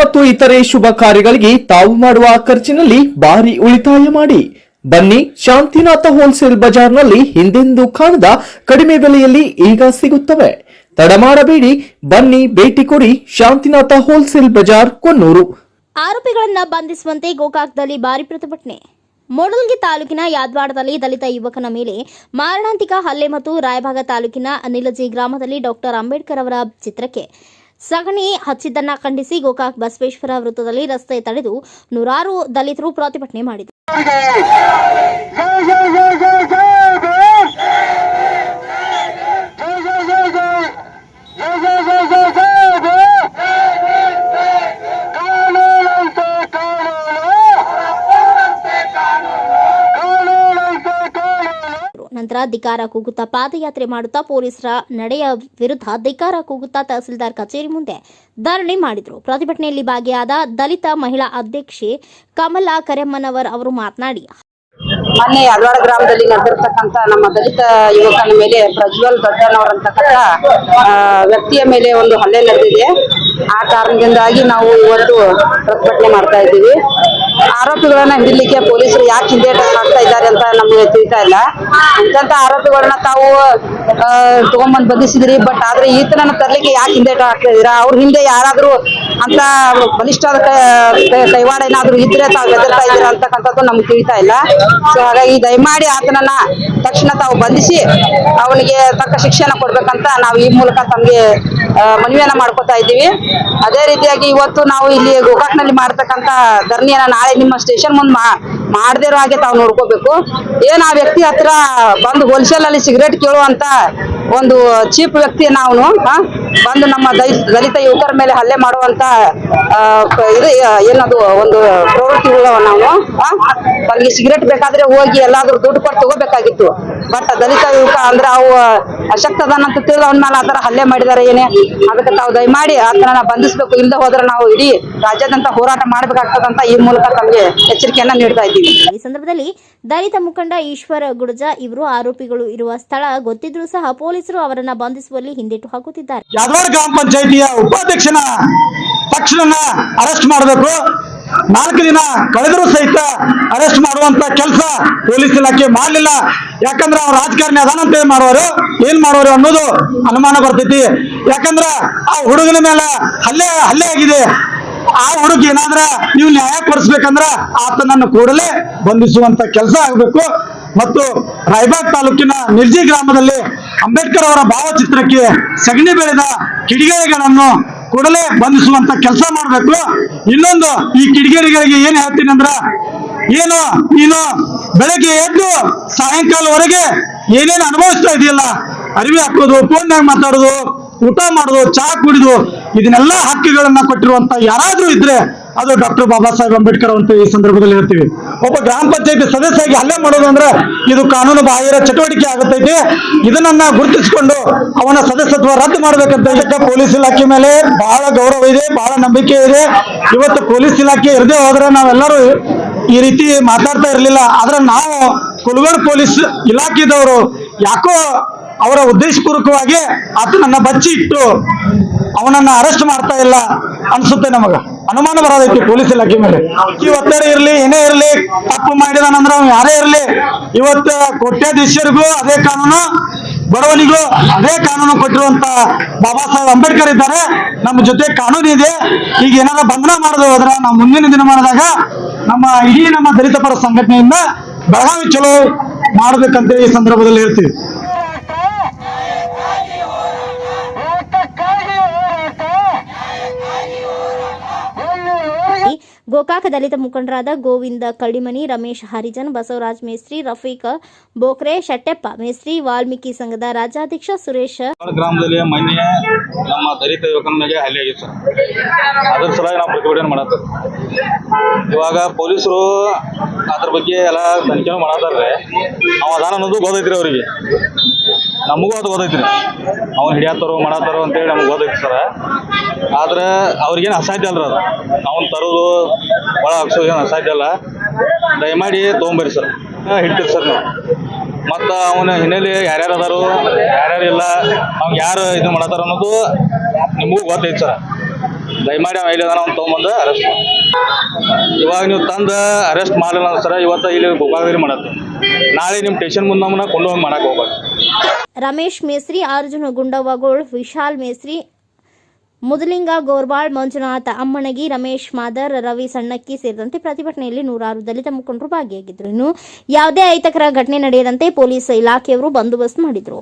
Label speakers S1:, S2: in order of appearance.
S1: ಮತ್ತು ಇತರೆ ಶುಭ ಕಾರ್ಯಗಳಿಗೆ ತಾವು ಮಾಡುವ ಖರ್ಚಿನಲ್ಲಿ ಭಾರಿ ಉಳಿತಾಯ ಮಾಡಿ. ಬನ್ನಿ ಶಾಂತಿನಾಥ ಹೋಲ್ಸೇಲ್ ಬಜಾರ್ನಲ್ಲಿ ಹಿಂದೆಂದು ಕಾಣದ ಕಡಿಮೆ ಬೆಲೆಯಲ್ಲಿ ಈಗ ಸಿಗುತ್ತವೆ. ತಡ ಮಾಡಬೇಡಿ. ಬನ್ನಿ ಭೇಟಿ ಕೊಡಿ ಶಾಂತಿನಾಥ ಹೋಲ್ಸೇಲ್ ಬಜಾರ್ ಕೊನ್ನೂರು.
S2: ಆರೋಪಿಗಳನ್ನ ಬಂಧಿಸುವಂತೆ ಗೋಕಾಕ್ದಲ್ಲಿ ಭಾರಿ ಪ್ರತಿಭಟನೆ. ಮೂಡಲಗಿ ತಾಲೂಕಿನ ಯಾದವಾಡದಲ್ಲಿ ದಲಿತ ಯುವಕನ ಮೇಲೆ ಮಾರಣಾಂತಿಕ ಹಲ್ಲೆ ಮತ್ತು ರಾಯಭಾಗ ತಾಲೂಕಿನ ಅನಿಲಜಿ ಗ್ರಾಮದಲ್ಲಿ ಡಾಕ್ಟರ್ ಅಂಬೇಡ್ಕರ್ ಅವರ ಚಿತ್ರಕ್ಕೆ ಸಗಣಿ ಹಚ್ಚಿದ್ದನ್ನ ಖಂಡಿಸಿ ಗೋಕಾಕ್ ಬಸವೇಶ್ವರ ವೃತ್ತದಲ್ಲಿ ರಸ್ತೆ ತಡೆದು ನೂರಾರು ದಲಿತರು ಪ್ರತಿಭಟನೆ ಮಾಡಿದರು. ನಂತರ ಧಿಕಾರ ಕೂಗುತ್ತಾ ಪಾದಯಾತ್ರೆ ಮಾಡುತ್ತಾ ಪೊಲೀಸರ ನಡೆಯ ವಿರುದ್ಧ ಧಿಕಾರ ಕೂಗುತ್ತಾ ತಹಸೀಲ್ದಾರ್ ಕಚೇರಿ ಮುಂದೆ ಧರಣಿ ಮಾಡಿದರು. ಪ್ರತಿಭಟನೆಯಲ್ಲಿ ಭಾಗಿಯಾದ ದಲಿತ ಮಹಿಳಾ ಅಧ್ಯಕ್ಷೆ ಕಮಲಾ ಕರೆಮ್ಮನವರ್ ಅವರು ಮಾತನಾಡಿ.
S3: ಮೊನ್ನೆ ಅಲ್ವಾಡ ಗ್ರಾಮದಲ್ಲಿ ನಡೆದಿರ್ತಕ್ಕಂಥ ನಮ್ಮ ದಲಿತ ಯುವಕನ ಮೇಲೆ ಪ್ರಜ್ವಲ್ ದೊಡ್ಡನವರಂತಕ್ಕಂಥ ವ್ಯಕ್ತಿಯ ಮೇಲೆ ಒಂದು ಹಲ್ಲೆ ನಡೆದಿದೆ. ಆ ಕಾರಣದಿಂದಾಗಿ ನಾವು ಇವತ್ತು ಪ್ರತಿಭಟನೆ ಮಾಡ್ತಾ ಇದ್ದೀವಿ. ಆರೋಪಿಗಳನ್ನ ಹಿಡಿಲಿಕ್ಕೆ ಪೊಲೀಸರು ಯಾಕೆ ಹಿಂದೇಟ ಹಾಕ್ತಾ ಇದ್ದಾರೆ ಅಂತ ನಮಗೆ ತಿಳಿತಾ ಇಲ್ಲ. ಅಂತ ಆರೋಪಿಗಳನ್ನ ತಾವು ತಗೊಂಡ್ಬಂದು ಬಂಧಿಸಿದ್ರಿ, ಬಟ್ ಆದ್ರೆ ಈತನನ್ನ ತರ್ಲಿಕ್ಕೆ ಯಾಕೆ ಹಿಂದೇಟ ಹಾಕ್ತಾ ಇದೀರಾ ಅವ್ರ ಹಿಂದೆ ಯಾರಾದ್ರೂ ಅಂತ ಬಲಿಷ್ಠ ಕೈವಾಡ ಏನಾದ್ರು ಇದ್ರೆ ತಾವು ಬೆದರ್ತಾ ಇದ್ದೀರಾ ಅಂತಕ್ಕಂಥದ್ದು ನಮ್ಗೆ ತಿಳಿತಾ ಇಲ್ಲ. ಸೊ ಹಾಗಾಗಿ ದಯಮಾಡಿ ಆತನನ್ನ ತಕ್ಷಣ ತಾವು ಬಂಧಿಸಿ ಅವನಿಗೆ ತಕ್ಕ ಶಿಕ್ಷಣ ಕೊಡ್ಬೇಕಂತ ನಾವು ಈ ಮೂಲಕ ತಮಗೆ ಮನವಿಯನ್ನ ಮಾಡ್ಕೊತಾ ಇದ್ದೀವಿ. ಅದೇ ರೀತಿಯಾಗಿ ಇವತ್ತು ನಾವು ಇಲ್ಲಿ ಗೋಕಾಕ್ನಲ್ಲಿ ಮಾಡ್ತಕ್ಕಂತ ಧರಣಿಯನ್ನ ನಾಳೆ ನಿಮ್ಮ ಸ್ಟೇಷನ್ ಮುಂದೆ ಮಾಡದೇ ಇರೋ ಹಾಗೆ ತಾವು ನೋಡ್ಕೋಬೇಕು. ಏನ್ ಆ ವ್ಯಕ್ತಿ ಹತ್ರ ಬಂದು ಹೋಲ್ಸೇಲ್ ಅಲ್ಲಿ ಸಿಗರೇಟ್ ಕೇಳುವಂತ ಒಂದು ಚೀಪ್ ವ್ಯಕ್ತಿ ನಾವು ಬಂದು ನಮ್ಮ ದಲಿತ ಯುವಕರ ಮೇಲೆ ಹಲ್ಲೆ ಮಾಡುವಂತ ಇದು ಏನದು, ಒಂದು ಪ್ರವೃತ್ತಿ ನಾವು ಅವ್ರಿಗೆ ಸಿಗರೇಟ್ ಬೇಕಾದ್ರೆ ಹೋಗಿ ಎಲ್ಲಾದ್ರೂ ದುಡ್ಡು ಕೊಟ್ಟು ತಗೋಬೇಕಾಗಿತ್ತು. ಬಟ್ ದಲಿತ ಯುವಕ ಅಂದ್ರೆ ಅವು ಅಶಕ್ತ ಅಂತ ತಿಳಿದ ಅವನ ಮೇಲೆ ಆತರ ಹಲ್ಲೆ ಮಾಡಿದಾರೆ ಏನೇ? ಅದಕ್ಕೆ ತಾವು ದಯಮಾಡಿ ಆತನ ಬಂಧಿಸ್ಬೇಕು. ಇಲ್ಲದೆ ಹೋದ್ರೆ ನಾವು ಇಡೀ ರಾಜ್ಯಾದ್ಯಂತ ಹೋರಾಟ ಮಾಡ್ಬೇಕಾಗ್ತದಂತ ಈ ಮೂಲಕ ತಮಗೆ ಎಚ್ಚರಿಕೆಯನ್ನ ನೀಡ್ತಾ ಇದ್ದೀವಿ.
S2: ಈ ಸಂದರ್ಭದಲ್ಲಿ ದಲಿತ ಮುಖಂಡ ಈಶ್ವರ ಗುಡಜ ಇವರು ಆರೋಪಿಗಳು ಇರುವ ಸ್ಥಳ ಗೊತ್ತಿದ್ರೂ ಸಹ ಪೊಲೀಸರು ಅವರನ್ನ ಬಂಧಿಸುವಲ್ಲಿ ಹಿಂದೇಟು ಹಾಕುತ್ತಿದ್ದಾರೆ.
S4: ಯಾದವಾಡ ಗ್ರಾಮ ಪಂಚಾಯಿತಿಯ ಉಪಾಧ್ಯಕ್ಷನ ತಕ್ಷಣ ಅರೆಸ್ಟ್ ಮಾಡಬೇಕು. ನಾಲ್ಕು ದಿನ ಕಳೆದರೂ ಸಹಿತ ಅರೆಸ್ಟ್ ಮಾಡುವಂತ ಕೆಲಸ ಪೊಲೀಸ್ ಇಲಾಖೆ ಮಾಡಲಿಲ್ಲ. ಯಾಕಂದ್ರೆ ಅವ್ರ ರಾಜಕಾರಣಿ ಅದಾನಂತ ಏನ್ ಮಾಡೋರು? ಏನ್ ಮಾಡೋರು ಅನ್ನೋದು ಅನುಮಾನ ಬರ್ತೈತಿ ಯಾಕಂದ್ರೆ ಆ ಹುಡುಗನ ಮೇಲೆ ಹಲ್ಲೆ ಹಲ್ಲೆ ಆಗಿದೆ. ಆ ಹುಡುಗ ಏನಾದ್ರ ನೀವು ನ್ಯಾಯ ಕೊಡಿಸ್ಬೇಕಂದ್ರ ಆತನನ್ನು ಕೂಡಲೇ ಬಂಧಿಸುವಂತ ಕೆಲಸ ಆಗಬೇಕು. ಮತ್ತು ರಾಯಬಾಗ್ ತಾಲೂಕಿನ ನಿರ್ಜಿ ಗ್ರಾಮದಲ್ಲಿ ಅಂಬೇಡ್ಕರ್ ಅವರ ಭಾವಚಿತ್ರಕ್ಕೆ ಸಗಣಿ ಬೆಳೆದ ಕಿಡಿಗೇರಿಗಳನ್ನು ಕೂಡಲೇ ಬಂಧಿಸುವಂತ ಕೆಲಸ ಮಾಡಬೇಕು. ಇನ್ನೊಂದು, ಈ ಕಿಡಿಗೇರಿಗಳಿಗೆ ಏನ್ ಹೇಳ್ತೀನಿ ಅಂದ್ರ, ಏನು, ನೀನು ಬೆಳಗ್ಗೆ ಎದ್ದು ಸಾಯಂಕಾಲವರೆಗೆ ಏನೇನು ಅನುಭವಿಸ್ತಾ ಇದೆಯಲ್ಲ, ಅರಿವಿ ಹಾಕೋದು ಫೋನ್ನಾಗ ಮಾತಾಡೋದು, ಊಟ ಮಾಡೋದು ಚಹಾ ಕುಡಿದು, ಇದನ್ನೆಲ್ಲ ಹಕ್ಕುಗಳನ್ನ ಕೊಟ್ಟಿರುವಂತ ಯಾರಾದ್ರೂ ಇದ್ರೆ ಅದು ಡಾಕ್ಟರ್ ಬಾಬಾ ಸಾಹೇಬ್ ಅಂಬೇಡ್ಕರ್ ಅಂತ ಈ ಸಂದರ್ಭದಲ್ಲಿ ಹೇಳ್ತೀವಿ. ಒಬ್ಬ ಗ್ರಾಮ ಪಂಚಾಯತಿ ಸದಸ್ಯಾಗಿ ಹಲ್ಲೆ ಮಾಡೋದು ಅಂದ್ರೆ ಇದು ಕಾನೂನು ಬಾಹಿರ ಚಟುವಟಿಕೆ ಆಗುತ್ತೈತಿ. ಇದನ್ನ ಗುರುತಿಸಿಕೊಂಡು ಅವನ ಸದಸ್ಯತ್ವ ರದ್ದು ಮಾಡಬೇಕಂತ ಇದಕ್ಕೆ ಪೊಲೀಸ್ ಇಲಾಖೆ ಮೇಲೆ ಬಹಳ ಗೌರವ ಇದೆ, ಬಹಳ ನಂಬಿಕೆ ಇದೆ. ಇವತ್ತು ಪೊಲೀಸ್ ಇಲಾಖೆ ಇರದೇ ಹೋದ್ರೆ ನಾವೆಲ್ಲರೂ ಈ ರೀತಿ ಮಾತಾಡ್ತಾ ಇರಲಿಲ್ಲ. ಆದ್ರೆ ನಾವು ಕುಲ್ಗರ್ ಪೊಲೀಸ್ ಇಲಾಖೆದವರು ಯಾಕೋ ಅವರ ಉದ್ದೇಶಪೂರ್ವಕವಾಗಿ ಆತನನ್ನ ಬಚ್ಚಿ ಇಟ್ಟು ಅವನನ್ನ ಅರೆಸ್ಟ್ ಮಾಡ್ತಾ ಇಲ್ಲ ಅನ್ಸುತ್ತೆ ನಮಗ. ಅನುಮಾನ ಬರೋದೈತಿ ಪೊಲೀಸ್ ಇಲಾಖೆ ಮೇಲೆ. ಈ ಒತ್ತಡ ಇರ್ಲಿ ಏನೇ ಇರ್ಲಿ, ತಪ್ಪು ಮಾಡಿದಾನಂದ್ರ ಯಾರೇ ಇರ್ಲಿ, ಇವತ್ತು ಕೋಟ್ಯಾಧೀಶರಿಗೂ ಅದೇ ಕಾನೂನು, ಬಡವನಿಗೂ ಅದೇ ಕಾನೂನು ಕೊಟ್ಟಿರುವಂತ ಬಾಬಾ ಸಾಹೇಬ್ ಅಂಬೇಡ್ಕರ್ ಇದ್ದಾರೆ. ನಮ್ಮ ಜೊತೆ ಕಾನೂನು ಇದೆ. ಈಗ ಏನಾರ ಬಂಧನ ಮಾಡೋದು ಹೋದ್ರೆ ನಾವು ಮುಂದಿನ ದಿನಮಾನದಾಗ ನಮ್ಮ ಇಡೀ ನಮ್ಮ ದಲಿತ ಪರ ಸಂಘಟನೆಯಿಂದ ಬೆಳಗಾವಿ ಚಲೋ ಮಾಡ್ಬೇಕಂತ ಈ ಸಂದರ್ಭದಲ್ಲಿ ಹೇಳ್ತೀವಿ.
S2: ಗೋಕಾಕ ದಲಿತ ಮುಖಂಡರಾದ ಗೋವಿಂದ ಕಳ್ಳಿಮನಿ, ರಮೇಶ್ ಹರಿಜನ್, ಬಸವರಾಜ್ ಮೇಸ್ತ್ರಿ, ರಫೀಕ್ ಬೋಕ್ರೆ, ಶೆಟ್ಟೆಪ್ಪ ಮೇಸ್ತ್ರಿ, ವಾಲ್ಮೀಕಿ ಸಂಘದ ರಾಜ್ಯಾಧ್ಯಕ್ಷ ಸುರೇಶ್.
S5: ಗ್ರಾಮದಲ್ಲಿ ಮೊನ್ನೆ ನಮ್ಮ ದಲಿತ ಯುವಕನ ಮೇಲೆ ಹಲ್ಲೆ ಆಗಿತ್ತು. ಸಲುವಾಗಿ ನಾವು ಪ್ರತಿಭಟನೆ ಮಾಡತ್ತೇವೆ. ಇವಾಗ ಪೊಲೀಸರು ಅದ್ರ ಬಗ್ಗೆ ಎಲ್ಲ ತನಿಖೆ ಮಾಡತ್ತಾರ್ರೆ. ಅವ ಅದಾನ ಅನ್ನೋದು ಗೊತ್ತೈತ್ರಿ ಅವ್ರಿಗೆ. ನಮಗೂ ಅದು ಓದೈತ್ರಿ. ಅವ್ನು ಹಿಡಿಯತ್ತಾರೋ ಮಾಡತ್ತಾರೋ ಅಂತೇಳಿ ನಮ್ಗೆ ಓದೈತಿ ಸರ. ಆದ್ರೆ ಅವ್ರಿಗೇನು ಅಸಾಧ್ಯ ಅಲ್ರಿ ಅದು. ಅವ್ನು ತರೋದು ಒಳ ಹಾಕ್ಸೋದು ಏನು ಅಸಾಧ್ಯ ಅಲ್ಲ. ದಯಮಾಡಿ ತೊಗೊಂಬರ್ರಿ ಸರ್. ಹಿಡ್ತೀರಿ ಸರ್ ನೀವು. ಮತ್ತು ಅವನ ಹಿನ್ನೆಲೆ ಯಾರ್ಯಾರು ಅದಾರು, ಯಾರ್ಯಾರು ಇಲ್ಲ, ಅವ್ನು ಯಾರು ಇದು ಮಾಡತ್ತಾರ ಅನ್ನೋದು ನಿಮಗೂ ಗೊತ್ತೈತೆ ಸರ್. ದಯಮಾಡಿ ಅವ ಇಲ್ಲದಾನ ಅವ್ನು ತೊಗೊಂಬಂದು ಅರೆಸ್ಟ್ ಇವಾಗ ನೀವು ತಂದು ಅರೆಸ್ಟ್ ಮಾಡಲಿಲ್ಲ ಸರ್, ಇವತ್ತು ಇಲ್ಲಿ ಗೋಕಾಗದಲ್ಲಿ ಮಾಡತ್ತೆ. ನಾಳೆ ನಿಮ್ಮ ಸ್ಟೇಷನ್ ಮುಂದೆ ನಮ್ಮನ್ನ ಕೊಂಡೋಗಿ ಮಾಡಕ್ಕೆ ಹೋಗ್ಬೇಕು.
S2: ರಮೇಶ್ ಮೇಸ್ರಿ ಅರ್ಜುನ ಗುಂಡವಗೋಳ್ ವಿಶಾಲ್ ಮೇಸ್ರಿ ಮುದಲಿಂಗ ಗೋರ್ಬಾಳ್ ಮಂಜುನಾಥ ಅಮ್ಮಣಗಿ ರಮೇಶ್ ಮಾದರ್, ರವಿ ಸಣ್ಣಕ್ಕಿ ಸೇರಿದಂತೆ ಪ್ರತಿಭಟನೆಯಲ್ಲಿ ನೂರಾರು ದಲಿತ ಮುಖಂಡರು ಭಾಗಿಯಾಗಿದ್ದರು. ಇನ್ನು ಯಾವುದೇ ಅಹಿತಕರ ಘಟನೆ ನಡೆಯದಂತೆ ಪೊಲೀಸ್ ಇಲಾಖೆಯವರು ಬಂದೋಬಸ್ತ್ ಮಾಡಿದರು.